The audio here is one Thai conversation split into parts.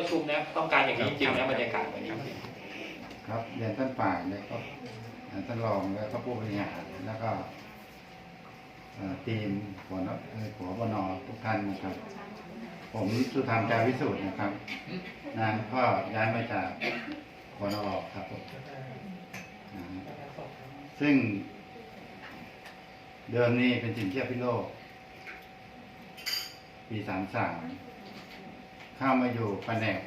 ประชุมนะต้องการอย่างนี้จริงๆนะบรรยากาศวันนี้ครับเรียนท่านฝ่ายแล้วก็เอ่อท่านรองแล้วก็ผู้บริหารแล้วก็เอ่อทีมหัวนเอ่อหัวบนอทุกท่านนะครับ ผมสุธรรมจาวิสุทธ์นะครับนานก็ย้ายมาจากหัวนอครับผมอ่าซึ่ง เดิมนี่เป็นสินเชื่อพิโลกปีสามสาม เข้ามาอยู่แผนก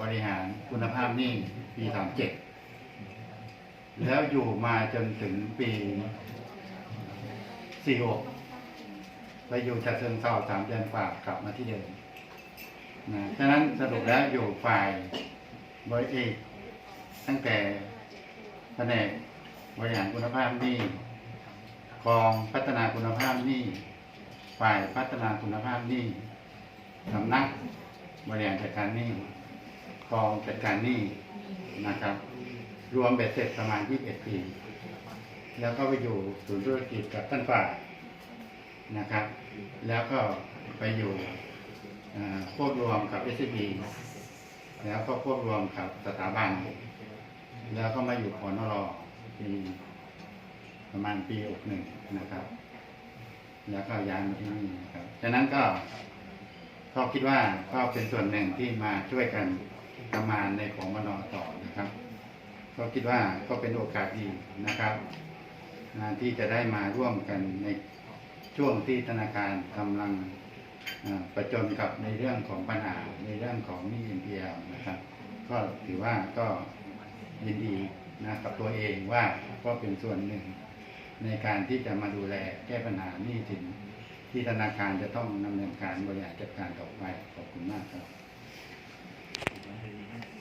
บริหารคุณภาพหนี้ปีสามเจ็ดแล้วอยู่มาจนถึงปีสี่หกไปอยู่จัดเชิงเศร้าสามเดือนฝากกลับมาที่เดิมนะฉะนั้นสรุปแล้วอยู่ฝ่ายบริเอกตั้งแต่แผนกบริหารคุณภาพนี้กองพัฒนาคุณภาพนี้ฝ่ายพัฒนาคุณภาพนี้สำนัก บริหารจัดการหนี้กองจัดการหนี้นะครับ รวมเบ็ดเสร็จประมาณ 21 ปี แล้วก็ไปอยู่ศูนย์ธุรกิจกับท่านฝ่ายนะครับ แล้วก็ไปอยู่ควบรวมกับ s อ b แล้วก็ควบรวมกับสถาบัน แล้วก็มาอยู่พอนรปีประมาณปี 61 นะครับ แล้วก็ย้ายมาที่นี่นะครับ ฉะนั้นก็ ก็คิดว่าก็เป็นส่วนหนึ่งที่มาช่วยกันทำงานในของมนต่อนะครับ ก็คิดว่าก็เป็นโอกาสดีนะครับที่จะได้มาร่วมกันในช่วงที่ธนาคารกำลังประจนกับในเรื่องของปัญหาในเรื่องของหนี้ NPL นะครับ ก็ถือว่าก็ยินดีนะกับตัวเองว่าก็เป็นส่วนหนึ่งในการที่จะมาดูแลแก้ปัญหาหนี้สิน ที่ธนาคารจะต้องดำเนินการบริหารจัดการต่อไปขอบคุณมากครับ